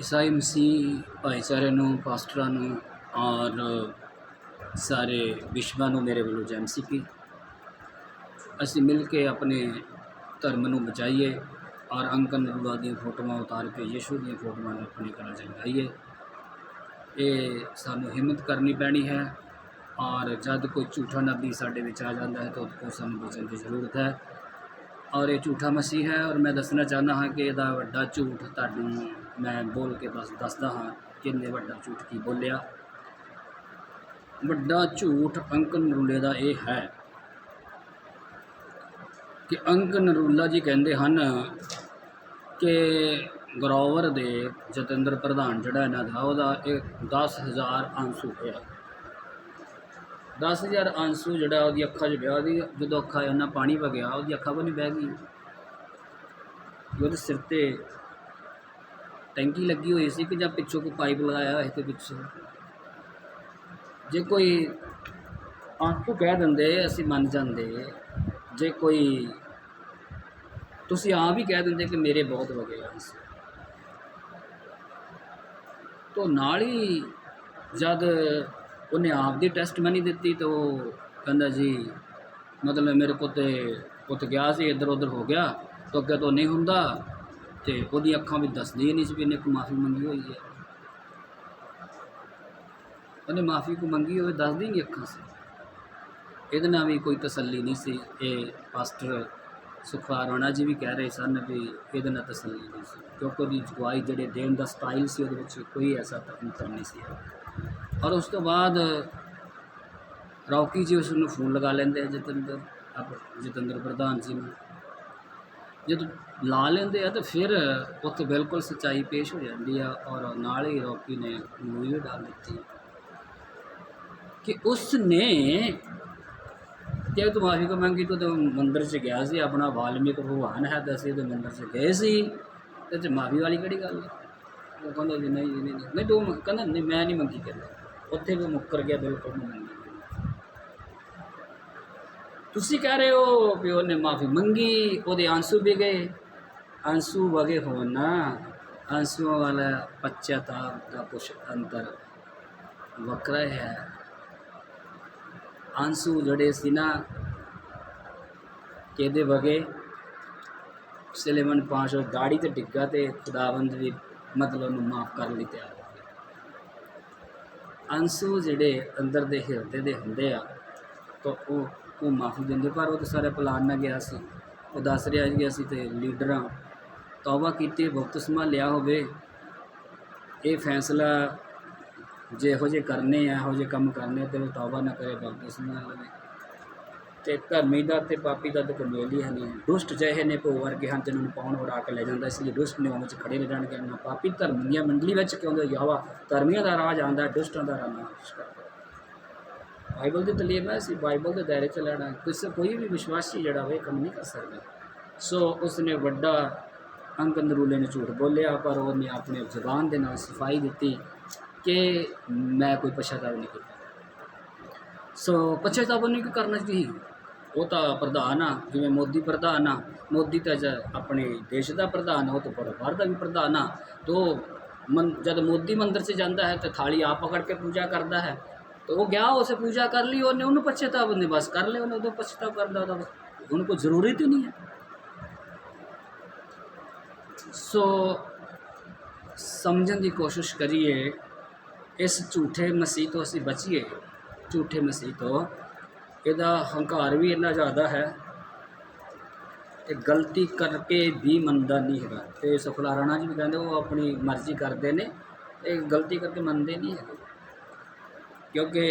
ਈਸਾਈ ਮਸੀਹ ਭਾਈਚਾਰੇ ਨੂੰ, ਪਾਸਟਰਾਂ ਨੂੰ ਔਰ ਸਾਰੇ ਵਿਸ਼ਵਾਂ ਨੂੰ ਮੇਰੇ ਵੱਲੋਂ ਜੈ ਮਸੀਹ ਕੀ ਅਸੀਂ ਮਿਲ ਕੇ ਆਪਣੇ ਧਰਮ ਨੂੰ ਬਚਾਈਏ ਔਰ ਅੰਕਨ ਰੂਲਾ ਦੀਆਂ ਫੋਟੋਆਂ ਉਤਾਰ ਕੇ, ਯਿਸੂ ਦੀਆਂ ਫੋਟੋਆਂ ਨੂੰ ਆਪਣੇ ਘਰਾਂ 'ਚ ਲਗਾਈਏ। ਇਹ ਸਾਨੂੰ ਹਿੰਮਤ ਕਰਨੀ ਪੈਣੀ ਹੈ ਔਰ ਜਦ ਕੋਈ ਝੂਠਾ ਨਬੀ ਸਾਡੇ ਵਿੱਚ ਆ ਜਾਂਦਾ ਹੈ ਤਾਂ ਉਹ ਸਾਨੂੰ ਬਚਣ ਦੀ ਜ਼ਰੂਰਤ ਹੈ। ਔਰ ਇਹ ਝੂਠਾ ਮਸੀਹ ਹੈ ਔਰ ਮੈਂ ਦੱਸਣਾ ਚਾਹੁੰਦਾ ਹਾਂ ਕਿ ਇਹਦਾ ਵੱਡਾ ਝੂਠ ਤੁਹਾਨੂੰ ਮੈਂ ਬੋਲ ਕੇ ਬਸ ਦੱਸਦਾ ਹਾਂ ਕਿ ਇਹਨੇ ਵੱਡਾ ਝੂਠ ਕੀ ਬੋਲਿਆ। ਵੱਡਾ ਝੂਠ ਅੰਕਨ ਨਰੂਲੇ ਦਾ ਇਹ ਹੈ ਕਿ ਅੰਕ ਨਰੂਲਾ ਜੀ ਕਹਿੰਦੇ ਹਨ ਕਿ ਗਰੋਵਰ ਦੇ ਜਤਿੰਦਰ ਪ੍ਰਧਾਨ ਜਿਹੜਾ ਇਹਨਾਂ ਦਾ, ਉਹਦਾ ਇਹ 10000 ਆਂਸੂ ਹੋਇਆ। 10000 ਆਂਸੂ ਜਿਹੜਾ ਉਹਦੀ ਅੱਖਾਂ 'ਚ ਪਿਆ ਉਹਦੀ ਜਦੋਂ ਅੱਖਾਂ ਇਹਨਾਂ ਪਾਣੀ ਵਗਿਆ, ਉਹਦੀ ਅੱਖਾਂ ਵੀ ਨਹੀਂ ਬਹਿ ਗਈ। ਉਹਦੇ ਸਿਰ ਤੇ ਟੈਂਕੀ ਲੱਗੀ ਹੋਈ ਸੀ ਕਿ ਜਾਂ ਪਿੱਛੋਂ ਕੋਈ ਪਾਈਪ ਲਗਾਇਆ ਹੋਇਆ ਤੇ ਪਿੱਛੇ? ਜੇ ਕੋਈ ਆਂਸੂ ਕਹਿ ਦਿੰਦੇ, ਅਸੀਂ ਮੰਨ ਜਾਂਦੇ। ਜੇ ਕੋਈ, ਤੁਸੀਂ ਆਪ ਹੀ ਕਹਿ ਦਿੰਦੇ ਕਿ ਮੇਰੇ ਬਹੁਤ ਵਗੇ ਆਂਸੂ ਤੋਂ ਨਾਲ ਹੀ ਜਦ ਉਹਨੇ ਆਪ ਦੀ ਟੈਸਟ ਮਨੀ ਦਿੱਤੀ ਤਾਂ ਉਹ ਕਹਿੰਦਾ ਜੀ, ਮਤਲਬ ਮੇਰੇ ਕੋਲ ਤੇ ਉੱਥੇ ਗਿਆ ਸੀ ਇੱਧਰ ਉੱਧਰ ਹੋ ਗਿਆ, ਤਾਂ ਅੱਗੇ ਤੋਂ ਨਹੀਂ ਹੁੰਦਾ। ਤੇ ਉਹਦੀ ਅੱਖਾਂ ਵਿੱਚ ਦੱਸਦੀ ਨਹੀਂ ਸੀ ਵੀ ਇਹਨੇ ਕੋ ਮਾਫੀ ਮੰਗੀ ਹੋਈ ਹੈ। ਉਹਨੇ ਮਾਫੀ ਕੋ ਮੰਗੀ ਹੋਵੇ, ਦੱਸਦੀ ਨਹੀਂ ਅੱਖਾਂ ਸੀ। ਇਹਦੇ ਨਾਲ ਵੀ ਕੋਈ ਤਸੱਲੀ ਨਹੀਂ ਸੀ। ਇਹ ਪਾਸਟਰ ਸੁਖਵਾਰ ਰਾਣਾ ਜੀ ਵੀ ਕਹਿ ਰਹੇ ਸਨ ਵੀ ਇਹਦੇ ਨਾਲ ਤਸੱਲੀ ਨਹੀਂ ਸੀ। ਕਿਉਂਕਿ ਉਹਦੀ ਜਗਵਾਈ ਜਿਹੜੇ ਦੇਣ ਦਾ ਸਟਾਈਲ ਸੀ, ਉਹਦੇ ਵਿੱਚ ਕੋਈ ਐਸਾ ਤਕਨੀਕ ਨਹੀਂ ਸੀ। ਔਰ ਉਸ ਤੋਂ ਬਾਅਦ ਰੌਕੀ ਜੀ ਉਸ ਨੂੰ ਫੋਨ ਲਗਾ ਲੈਂਦੇ ਆ ਜਤਿੰਦਰ, ਆਪ ਜਤਿੰਦਰ ਪ੍ਰਧਾਨ ਜੀ ਨੂੰ। ਜਦੋਂ ਲਾ ਲੈਂਦੇ ਆ ਤਾਂ ਫਿਰ ਉੱਥੇ ਬਿਲਕੁਲ ਸਚਾਈ ਪੇਸ਼ ਹੋ ਜਾਂਦੀ ਆ ਔਰ ਨਾਲ ਹੀ ਰੌਕੀ ਨੇ ਮੂਵੀ ਡਾਲ ਦਿੱਤੀ। ਕਿ ਉਸ ਨੇ ਤੇ ਉਹ ਮਾਫੀ ਕੋ ਮੰਗੀ ਤੋ ਮੰਦਰ ਚ ਗਿਆ ਸੀ, ਆਪਣਾ ਵਾਲਮੀਕ ਭਗਵਾਨ ਹੈ ਦਸੇ ਤੇ ਮੰਦਰ ਚ ਗਏ ਸੀ। ਤੇ ਚ ਮਾਫੀ ਵਾਲੀ ਕਿਹੜੀ ਗੱਲ ਹੈ ਉਹ ਕਹਿੰਦਾ ਜੀ ਨਹੀਂ ਨਹੀਂ ਨਹੀਂ ਮੈਂ ਦੋ ਕਹਿੰਦਾ ਨਹੀਂ, ਮੈਂ ਨਹੀਂ ਮੰਗੀ ਕਹਿੰਦਾ। ਉੱਥੇ ਵੀ ਮੁੱਕਰ ਗਿਆ ਬਿਲਕੁਲ ਨਹੀਂ ਮੰਗੀ ਤੁਸੀਂ ਕਹਿ ਰਹੇ ਹੋ ਵੀ ਉਹਨੇ ਮਾਫੀ ਮੰਗੀ, ਉਹਦੇ ਆਂਸੂ ਵੀ ਗਏ। ਆਂਸੂ ਵਗੇ ਹੋਣ ਨਾ, ਆਂਸੂਆਂ ਵਾਲਾ ਪਛਤਾਪ ਦਾ ਕੁਛ ਅੰਤਰ ਵੱਖਰਾ ਹੈ ਆਂਸੂ ਜਿਹੜੇ ਸੀ ਨਾ, ਕਿਹਦੇ ਵਗੇ? ਸਲੇਮਨ ਪਾਸ਼ਾ ਦਾੜੀ ਤੇ ਡਿੱਗਾ ਤੇ ਖੁਦਾਵੰਦ ਵੀ ਮਤਲਬ ਨੂੰ ਮਾਫ ਕਰਨ ਲਈ ਤਿਆਰ ਹੋ ਗਿਆ ਆਂਸੂ ਜਿਹੜੇ ਅੰਦਰ ਦੇ ਹਿਰਦੇ ਦੇ ਹੁੰਦੇ ਆ, ਤਾਂ ਉਹ ਉਹ ਮਾਫੀ ਦਿੰਦੇ ਪਰ ਉਹ ਤਾਂ ਸਾਰੇ ਪਲਾਨ ਨਾਲ ਗਿਆ ਸੀ। ਉਹ ਦੱਸ ਰਿਹਾ ਸੀ ਅਸੀਂ ਤੇ ਲੀਡਰਾਂ ਤੌਬਾ ਕੀਤੀ ਬਪਤਿਸਮਾ ਲਿਆ ਹੋਵੇ। ਇਹ ਫੈਸਲਾ ਜੇ ਇਹੋ ਜਿਹੇ ਕਰਨੇ ਆ, ਇਹੋ ਜਿਹੇ ਕੰਮ ਕਰਨੇ ਤੇ ਤੌਬਾ ਨਾ ਕਰੇ ਬਪਤਿਸਮਾ ਲਵੇ। ਤੇ ਧਰਮੀ ਦਾ ਤੇ ਪਾਪੀ ਦਾ ਤਾਂ ਕੋਈ ਮੇਲ ਹੀ ਹੈ ਨਹੀਂ। ਦੁਸ਼ਟ ਜਿਹੇ ਨੇ ਭੋ ਵਰਗੇ ਹਨ, ਜਿਹਨਾਂ ਨੂੰ ਪਾਉਣ ਉਡਾ ਕੇ ਲੈ ਜਾਂਦਾ, ਇਸ ਲਈ ਦੁਸ਼ਟ ਨੇ ਵਿੱਚ ਖੜੇ ਰਹਿ ਜਾਣਗੇ। ਨਾ ਪਾਪੀ ਧਰਮ ਦੀਆਂ ਮੰਡਲੀ ਵਿੱਚ ਕਿਉਂ ਯਾਵਾ ਧਰਮੀਆਂ ਦਾ ਰਾਜ ਆਂਦਾ ਦੁਸ਼ਟਾਂ ਦਾ ਰਾਜ ਨਾਸ਼ ਬਾਈਬਲ ਦੀ ਤਲੀਮ ਹੈ, ਅਸੀਂ ਬਾਈਬਲ ਦੇ ਦਾਇਰੇ ਚ ਲੈਣਾ ਕਿਸੇ, ਕੋਈ ਵੀ ਵਿਸ਼ਵਾਸੀ ਜਿਹੜਾ ਹੋਵੇ, ਇਹ ਕੰਮ ਨਹੀਂ ਕਰ ਸਕਦਾ। ਸੋ ਉਸਨੇ ਵੱਡਾ ਅੰਕ ਅੰਦਰੂਲੇ ਨੇ ਝੂਠ ਬੋਲਿਆ, ਪਰ ਉਹਨੇ ਆਪਣੇ ਜ਼ੁਬਾਨ ਦੇ ਨਾਲ ਸਫ਼ਾਈ ਦਿੱਤੀ ਕਿ ਮੈਂ ਕੋਈ ਪਛਤਾਵਾ ਨਹੀਂ ਕੀਤਾ। ਸੋ ਪਛਤਾਵਾ ਨਹੀਂ ਕਰਨਾ ਚਾਹੀਦਾ ਉਹ ਤਾਂ ਪ੍ਰਧਾਨ ਆ, ਜਿਵੇਂ ਮੋਦੀ ਪ੍ਰਧਾਨ ਆ। ਮੋਦੀ ਤਾਂ ਜ ਆਪਣੇ ਦੇਸ਼ ਦਾ ਪ੍ਰਧਾਨ ਆ, ਉਹ ਤਾਂ ਬਾਹਰ ਦਾ ਵੀ ਪ੍ਰਧਾਨ ਆ। ਤੋ ਮਨ, ਜਦ ਮੋਦੀ ਮੰਦਰ 'ਚ ਜਾਂਦਾ ਹੈ, ਤਾਂ ਥਾਲੀ ਆਪ ਪਕੜ ਕੇ ਪੂਜਾ ਕਰਦਾ ਹੈ। तो वो गया उसे पूजा कर ली ਉਹਨੇ ਉਹਨੂੰ ਪਛਤਾਵਾ ਨਹੀਂ ਬਸ ਕਰ ਲਿਆ ਉਹਨੇ ਉਦੋਂ ਪਛਤਾਵਾ ਕਰਦਾ ਉਹਦਾ ਉਹਨੂੰ ਕੋਈ ਜ਼ਰੂਰਤ ਹੀ ਨਹੀਂ ਹੈ ਸੋ ਸਮਝਣ ਦੀ ਕੋਸ਼ਿਸ਼ ਕਰੀਏ ਇਸ ਝੂਠੇ ਮਸੀਹ ਤੋਂ ਅਸੀਂ ਬਚੀਏ ਝੂਠੇ ਮਸੀਹ ਤੋਂ ਇਹਦਾ ਹੰਕਾਰ ਵੀ ਇੰਨਾ ਜ਼ਿਆਦਾ ਹੈ ਕਿ ਗਲਤੀ ਕਰਕੇ ਵੀ ਮੰਨਦਾ ਨਹੀਂ ਹੈਗਾ ਤੇ ਸੁਖਲਾ ਰਾਣਾ ਜੀ ਵੀ ਕਹਿੰਦੇ ਉਹ ਆਪਣੀ ਮਰਜ਼ੀ ਕਰਦੇ ਨੇ ਇਹ ਗਲਤੀ ਕਰਕੇ ਮੰਨਦੇ ਨਹੀਂ ਹੈਗੇ ਕਿਉਂਕਿ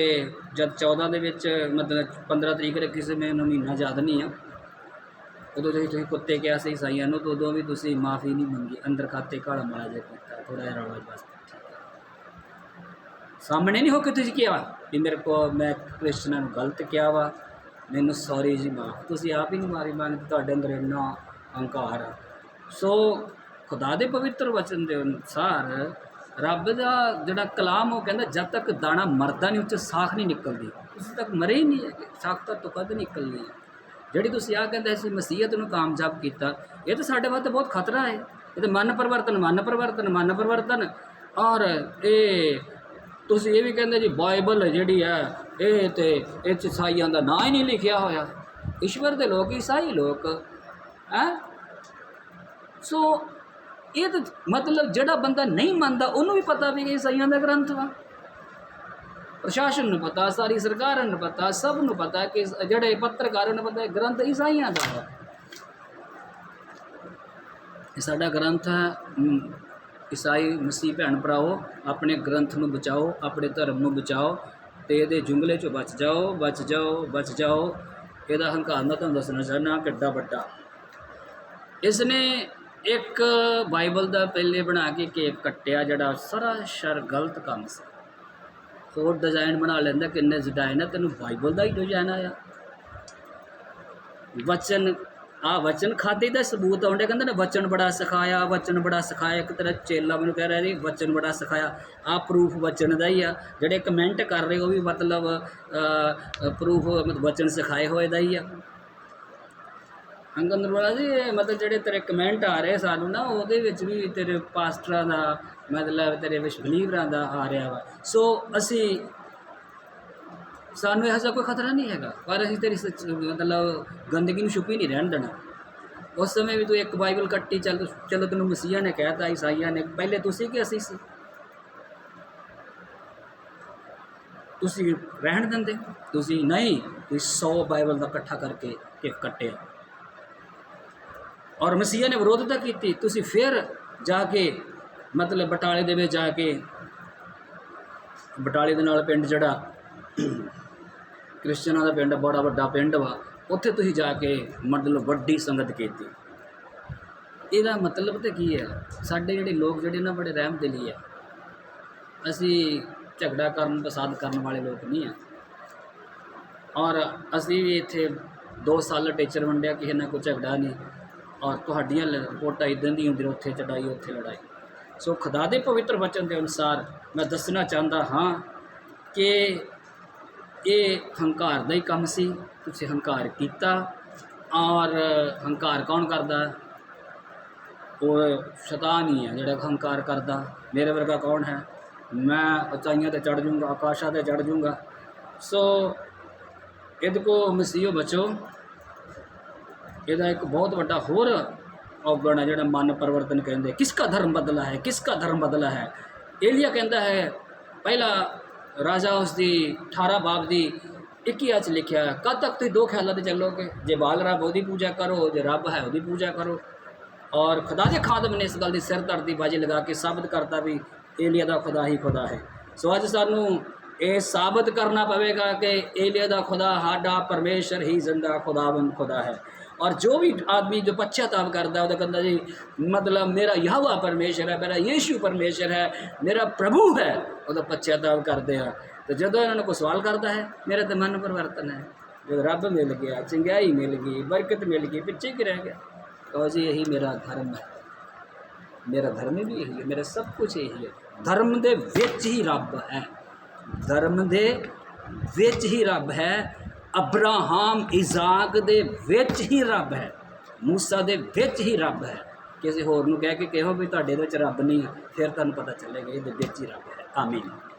ਜਦ 14 ਦੇ ਵਿੱਚ ਮਤਲਬ 15 ਤਰੀਕ ਰੱਖੀ ਸੀ ਮੈਨੂੰ ਮਹੀਨਾ ਯਾਦ ਨਹੀਂ ਆ। ਉਦੋਂ ਤੁਸੀਂ ਤੁਸੀਂ ਕੁੱਤੇ ਕਿਹਾ ਸੀ ਈਸਾਈਆਂ ਨੂੰ, ਤਾਂ ਉਦੋਂ ਵੀ ਤੁਸੀਂ ਮਾਫੀ ਨਹੀਂ ਮੰਗੀ। ਅੰਦਰ ਖਾਤੇ ਕਾਲਾ ਮਾਰਾ ਜਿਹਾ ਕੀਤਾ ਥੋੜਾ ਜਿਹਾ ਰੌਲਾ ਬਸ ਸਾਹਮਣੇ ਨਹੀਂ ਹੋ ਕੇ ਤੁਸੀਂ ਕਿਹਾ ਵੀ ਮੇਰੇ ਕੋ ਮੈਂ ਕ੍ਰਿਸਚਨਾਂ ਨੂੰ ਗਲਤ ਕਿਹਾ ਵਾ, ਮੈਨੂੰ ਸੌਰੀ ਜੀ ਮਾਫ। ਤੁਸੀਂ ਆਪ ਹੀ ਨਹੀਂ ਮਾਰੀ ਮੰਗਦੇ ਤੁਹਾਡੇ ਅੰਦਰ ਇੰਨਾ ਹੰਕਾਰ ਆ। ਸੋ ਖੁਦਾ ਦੇ ਪਵਿੱਤਰ ਵਚਨ ਦੇ ਅਨੁਸਾਰ ਰੱਬ ਦਾ ਜਿਹੜਾ ਕਲਾਮ, ਉਹ ਕਹਿੰਦਾ, ਜਦ ਤੱਕ ਦਾਣਾ ਮਰਦਾ ਨਹੀਂ ਉੱਚ ਸਾਖ ਨਹੀਂ ਨਿਕਲਦੀ। ਉਸ ਤੱਕ ਮਰੇ ਹੀ ਨਹੀਂ ਸਾਖ ਤਾਂ ਤੋਂ ਕਦ ਨਿਕਲਣੀ ਹੈ। ਜਿਹੜੀ ਤੁਸੀਂ ਆ ਕਹਿੰਦੇ ਸੀ, ਮਸੀਹਤ ਨੂੰ ਕਾਮਯਾਬ ਕੀਤਾ, ਇਹ ਤਾਂ ਸਾਡੇ ਵਾਸਤੇ ਬਹੁਤ ਖਤਰਾ ਹੈ। ਇਹ ਤਾਂ ਮਨ ਪਰਿਵਰਤਨ ਮਨ ਪਰਿਵਰਤਨ ਮਨ ਪਰਿਵਰਤਨ। ਔਰ ਇਹ ਤੁਸੀਂ ਇਹ ਵੀ ਕਹਿੰਦੇ ਜੀ, ਬਾਈਬਲ ਜਿਹੜੀ ਹੈ, ਇਹ ਤੇ ਇਹ 'ਚ ਈਸਾਈਆਂ ਦਾ ਨਾਂ ਹੀ ਨਹੀਂ ਲਿਖਿਆ ਹੋਇਆ। ਈਸ਼ਵਰ ਦੇ ਲੋਕ, ਈਸਾਈ ਲੋਕ, ਹੈ? ਸੋ ਇਹ ਤਾਂ ਮਤਲਬ ਜਿਹੜਾ ਬੰਦਾ ਨਹੀਂ ਮੰਨਦਾ, ਉਹਨੂੰ ਵੀ ਪਤਾ ਵੀ ਇਹ ਈਸਾਈਆਂ ਦਾ ਗ੍ਰੰਥ ਵਾ। ਪ੍ਰਸ਼ਾਸਨ ਨੂੰ ਪਤਾ, ਸਾਰੀ ਸਰਕਾਰਾਂ ਨੂੰ ਪਤਾ, ਸਭ ਨੂੰ ਪਤਾ ਕਿ ਜਿਹੜੇ ਪੱਤਰਕਾਰਾਂ ਨੂੰ ਪਤਾ ਗ੍ਰੰਥ ਈਸਾਈਆਂ ਦਾ ਹੈ ਇਹ ਸਾਡਾ ਗ੍ਰੰਥ ਹੈ। ਈਸਾਈ ਮਸੀਹ ਭੈਣ ਭਰਾਓ ਆਪਣੇ ਗ੍ਰੰਥ ਨੂੰ ਬਚਾਓ, ਆਪਣੇ ਧਰਮ ਨੂੰ ਬਚਾਓ ਤੇ ਇਹਦੇ ਜੁੰਗਲੇ ਚੋਂ ਬਚ ਜਾਓ ਬਚ ਜਾਓ ਬਚ ਜਾਓ। ਇਹਦਾ ਹੰਕਾਰ ਮੈਂ ਤੁਹਾਨੂੰ ਦੱਸਣਾ ਚਾਹੁੰਦਾ, ਕਿੱਡਾ ਵੱਡਾ। ਇਸ ਨੇ ਇੱਕ ਬਾਈਬਲ ਦਾ ਪਹਿਲੇ ਬਣਾ ਕੇ ਕੇਕ ਕੱਟਿਆ ਜਿਹੜਾ ਸਰਾਸਰ ਗਲਤ ਕੰਮ ਸੀ। ਹੋਰ ਡਿਜ਼ਾਈਨ ਬਣਾ ਲੈਂਦਾ ਕਿੰਨੇ ਡਿਜ਼ਾਈਨ ਆ, ਤੈਨੂੰ ਬਾਈਬਲ ਦਾ ਹੀ ਡਿਜ਼ਾਈਨ ਆਇਆ। ਵਚਨ ਆ ਵਚਨ ਖਾਤੇ ਦਾ ਸਬੂਤ ਆਉਂਦੇ ਕਹਿੰਦੇ ਨੇ ਵਚਨ ਬੜਾ ਸਿਖਾਇਆ, ਵਚਨ ਬੜਾ ਸਿਖਾਇਆ। ਇੱਕ ਤੇਰਾ ਚੇਲਾ ਮੈਨੂੰ ਕਹਿ ਰਿਹਾ ਜੀ ਵਚਨ ਬੜਾ ਸਿਖਾਇਆ। ਆ ਪ੍ਰੂਫ ਵਚਨ ਦਾ ਹੀ ਆ। ਜਿਹੜੇ ਕਮੈਂਟ ਕਰ ਰਹੇ ਉਹ ਵੀ ਮਤਲਬ ਪ੍ਰੂਫ ਮਤਲਬ ਵਚਨ ਸਿਖਾਏ ਹੋਏ ਦਾ ਹੀ ਆ। ਅੰਗਦ ਨਰਵਾਲਾ ਜੀ, ਮਤਲਬ ਜਿਹੜੇ ਤੇਰੇ ਕਮੈਂਟ ਆ ਰਹੇ ਸਾਨੂੰ ਨਾ, ਉਹਦੇ ਵਿੱਚ ਵੀ ਤੇਰੇ ਪਾਸਟਰਾਂ ਦਾ ਮਤਲਬ ਤੇਰੇ ਵਿਸ਼ਲੀਵਰਾਂ ਦਾ ਆ ਰਿਹਾ ਵਾ। ਸੋ ਅਸੀਂ ਸਾਨੂੰ ਇਹੋ ਜਿਹਾ ਕੋਈ ਖਤਰਾ ਨਹੀਂ ਹੈਗਾ, ਪਰ ਅਸੀਂ ਤੇਰੀ ਸੱਚ, ਮਤਲਬ ਗੰਦਗੀ ਨੂੰ ਛੁਪੀ ਨਹੀਂ ਰਹਿਣ ਦੇਣਾ। ਉਸ ਸਮੇਂ ਵੀ ਤੂੰ ਇੱਕ ਬਾਈਬਲ ਕੱਟੀ, ਚੱਲ ਚਲੋ ਤੈਨੂੰ ਮਸੀਹਾ ਨੇ ਕਹਿਤਾ, ਈਸਾਈਆਂ ਨੇ, ਪਹਿਲੇ ਤੁਸੀਂ ਕਿ ਅਸੀਂ ਸੀ? ਤੁਸੀਂ ਰਹਿਣ ਦਿੰਦੇ, ਤੁਸੀਂ ਨਹੀਂ, ਤੁਸੀਂ 100 ਬਾਈਬਲ ਦਾ ਇਕੱਠਾ ਕਰਕੇ ਇੱਕ ਕੱਟਿਆ। ਔਰ ਮਸੀਹਾ ਨੇ ਵਿਰੋਧਤਾ ਕੀਤੀ ਤੁਸੀਂ ਫਿਰ ਜਾ ਕੇ ਮਤਲਬ ਬਟਾਲੇ ਦੇ ਵਿੱਚ ਜਾ ਕੇ ਬਟਾਲੇ ਦੇ ਨਾਲ ਪਿੰਡ ਜਿਹੜਾ ਕ੍ਰਿਸਚਨਾਂ ਦਾ ਪਿੰਡ ਬੜਾ ਵੱਡਾ ਪਿੰਡ ਵਾ ਉੱਥੇ ਤੁਸੀਂ ਜਾ ਕੇ ਮਤਲਬ ਵੱਡੀ ਸੰਗਤ ਕੀਤੀ ਇਹਦਾ ਮਤਲਬ ਤੇ ਕੀ ਹੈ ਸਾਡੇ ਜਿਹੜੇ ਲੋਕ ਜਿਹੜੇ ਨਾ ਬੜੇ ਰਹਿਮ ਦਿਲੀ ਆ ਅਸੀਂ ਝਗੜਾ ਕਰਨ ਪਸੰਦ ਕਰਨ ਵਾਲੇ ਲੋਕ ਨਹੀਂ ਆ ਔਰ ਅਸੀਂ ਵੀ ਇੱਥੇ 2 ਸਾਲ ਟੀਚਰ ਵੰਡਿਆ ਕਿਸੇ ਨਾਲ ਕੋਈ ਝਗੜਾ ਨਹੀਂ ਔਰ ਤੁਹਾਡੀਆਂ ਲ- ਰਿਪੋਰਟਾਂ ਇਦਾਂ ਦੀ ਹੁੰਦੀਆਂ, ਉੱਥੇ ਚੜਾਈ ਉੱਥੇ ਲੜਾਈ। ਸੋ ਖੁਦਾ ਦੇ ਪਵਿੱਤਰ ਵਚਨ ਦੇ ਅਨੁਸਾਰ ਮੈਂ ਦੱਸਣਾ ਚਾਹੁੰਦਾ ਹਾਂ ਕਿ ਇਹ ਹੰਕਾਰ ਦਾ ਹੀ ਕੰਮ ਸੀ। ਤੁਸੀਂ ਹੰਕਾਰ ਕੀਤਾ ਔਰ ਹੰਕਾਰ ਕੌਣ ਕਰਦਾ? ਉਹ ਸ਼ੈਤਾਨ ਹੀ ਹੈ ਜਿਹੜਾ ਹੰਕਾਰ ਕਰਦਾ। ਮੇਰੇ ਵਰਗਾ ਕੌਣ ਹੈ? ਮੈਂ ਉਚਾਈਆਂ ਤੇ ਚੜ ਜਾਊਂਗਾ, ਆਕਾਸ਼ਾਂ ਤੇ ਚੜ ਜਾਊਂਗਾ। ਸੋ ਇਹਦੇ ਕੋ ਮਸੀਹ ਬਚੋ। ਇਹਦਾ ਇੱਕ ਬਹੁਤ ਵੱਡਾ ਹੋਰ ਔਗਣ ਹੈ ਜਿਹੜਾ ਮਨ ਪਰਿਵਰਤਨ ਕਹਿੰਦੇ। ਕਿਸ ਦਾ ਧਰਮ ਬਦਲਾ ਹੈ? ਕਿਸ ਦਾ ਧਰਮ ਬਦਲਾ ਹੈ? ਏਲੀਆ ਕਹਿੰਦਾ ਹੈ, ਪਹਿਲਾ ਰਾਜਾ ਉਸ ਦੀ 18 ਬਾਬ ਦੀ 21 ਚ ਲਿਖਿਆ ਹੈ, ਕਦ ਤੱਕ ਤੁਸੀਂ ਦੋ ਖਿਆਲਾਂ ਤੇ ਚੱਲੋਗੇ? ਜੇ ਬਾਲ ਰੱਬ ਉਹਦੀ ਪੂਜਾ ਕਰੋ, ਜੇ ਰੱਬ ਹੈ ਉਹਦੀ ਪੂਜਾ ਕਰੋ। ਔਰ ਖੁਦਾ ਦੇ ਖਾਦਮ ਨੇ ਇਸ ਗੱਲ ਦੀ ਸਿਰ ਧੜ ਦੀ ਬਾਜੀ ਲਗਾ ਕੇ ਸਾਬਤ ਕਰਤਾ ਵੀ ਏਲੀਆ ਦਾ ਖੁਦਾ ਹੀ ਖੁਦਾ ਹੈ। ਸੋ ਅੱਜ ਸਾਨੂੰ ਇਹ ਸਾਬਤ ਕਰਨਾ ਪਵੇਗਾ ਕਿ ਏਲੀਆ ਦਾ ਖੁਦਾ ਸਾਡਾ ਪਰਮੇਸ਼ਰ ਹੀ ਜ਼ਿੰਦਾ ਖੁਦਾਵੰਦ ਖੁਦਾ ਹੈ। ਔਰ ਜੋ ਵੀ ਆਦਮੀ ਜੋ ਪਛਤਾਪ ਕਰਦਾ ਉਹਦਾ ਕਹਿੰਦਾ ਜੀ ਮਤਲਬ ਮੇਰਾ ਯਹਵਾ ਪਰਮੇਸ਼ਰ ਹੈ ਮੇਰਾ ਯੀਸ਼ੂ ਪਰਮੇਸ਼ਰ ਹੈ ਮੇਰਾ ਪ੍ਰਭੂ ਹੈ ਉਹਦਾ ਪਛਤਾਪ ਕਰਦੇ ਆ ਤੇ ਜਦੋਂ ਇਹਨਾਂ ਨੂੰ ਕੋਈ ਸਵਾਲ ਕਰਦਾ ਹੈ ਮੇਰੇ ਤੇ ਮਨ ਪਰਿਵਰਤਨ ਹੈ ਜਦੋਂ ਰੱਬ ਮਿਲ ਗਿਆ ਚੰਗਿਆਈ ਮਿਲ ਗਈ ਬਰਕਤ ਮਿਲ ਗਈ ਪਿੱਛੇ ਕੀ ਰਹਿ ਗਿਆ ਕਹੋ ਜੀ ਇਹੀ ਮੇਰਾ ਧਰਮ ਹੈ ਮੇਰਾ ਧਰਮ ਵੀ ਇਹੀ ਹੈ ਮੇਰਾ ਸਭ ਕੁਝ ਇਹੀ ਹੈ ਧਰਮ ਦੇ ਵਿੱਚ ਹੀ ਰੱਬ ਹੈ ਧਰਮ ਦੇ ਵਿੱਚ ਹੀ ਰੱਬ ਹੈ ਅਬਰਾਹਮ, ਇਜ਼ਾਕ ਦੇ ਵਿੱਚ ਹੀ ਰੱਬ ਹੈ। ਮੂਸਾ ਦੇ ਵਿੱਚ ਹੀ ਰੱਬ ਹੈ। ਕਿਸੇ ਹੋਰ ਨੂੰ ਕਹਿ ਕੇ ਕਹੋ ਵੀ ਤੁਹਾਡੇ ਦੇ ਵਿੱਚ ਰੱਬ ਨਹੀਂ ਹੈ, ਫਿਰ ਤੁਹਾਨੂੰ ਪਤਾ ਚੱਲੇਗਾ ਇਹਦੇ ਵਿੱਚ ਹੀ ਰੱਬ ਹੈ। ਆਮੀਨ।